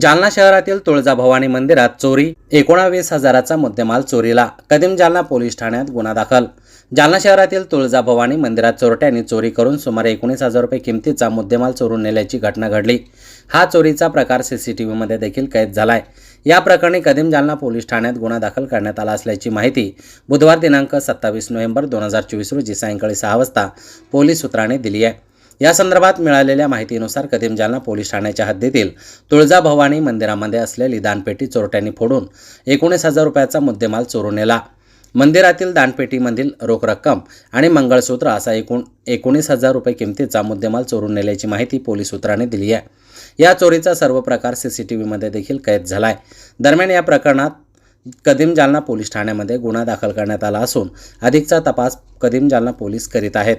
जालना शहरातील तुळजाभवानी मंदिरात चोरी एकोणावीस हजाराचा मुद्देमाल चोरीला. कदीम जालना पोलीस ठाण्यात गुन्हा दाखल. जालना शहरातील तुळजाभवानी मंदिरात चोरट्यांनी चोरी करून सुमारे एकोणीस हजार रुपये किमतीचा मुद्देमाल चोरून नेल्याची घटना घडली. हा चोरीचा प्रकार सीसीटीव्हीमध्ये देखील कैद झालाय. या प्रकरणी कदीम जालना पोलीस ठाण्यात गुन्हा दाखल करण्यात आला असल्याची माहिती बुधवार दिनांक सत्तावीस नोव्हेंबर दोन हजार चोवीस रोजी सायंकाळी सहा वाजता पोलीस सूत्रांनी दिली आहे. या संदर्भात मिळालेल्या माहितीनुसार कदीम जालना पोलीस ठाण्याच्या हद्दीतील तुळजाभवानी मंदिरामध्ये असलेली दानपेटी चोरट्यांनी फोडून एकोणीस हजार रुपयाचा मुद्देमाल चोरून नेला. मंदिरातील दानपेटीमधील रोख रक्कम आणि मंगळसूत्र असा एकूण एकोणीस हजार रुपये किमतीचा मुद्देमाल चोरून नेल्याची माहिती पोलीस सूत्रांनी दिली आहे. या चोरीचा सर्व प्रकार सी सी टी व्हीमध्ये देखील कैद झाला आहे दरम्यान या प्रकरणात कदीम जालना पोलीस ठाण्यामध्ये गुन्हा दाखल करण्यात आला असून अधिकचा तपास कदीम जालना पोलीस करीत आहेत.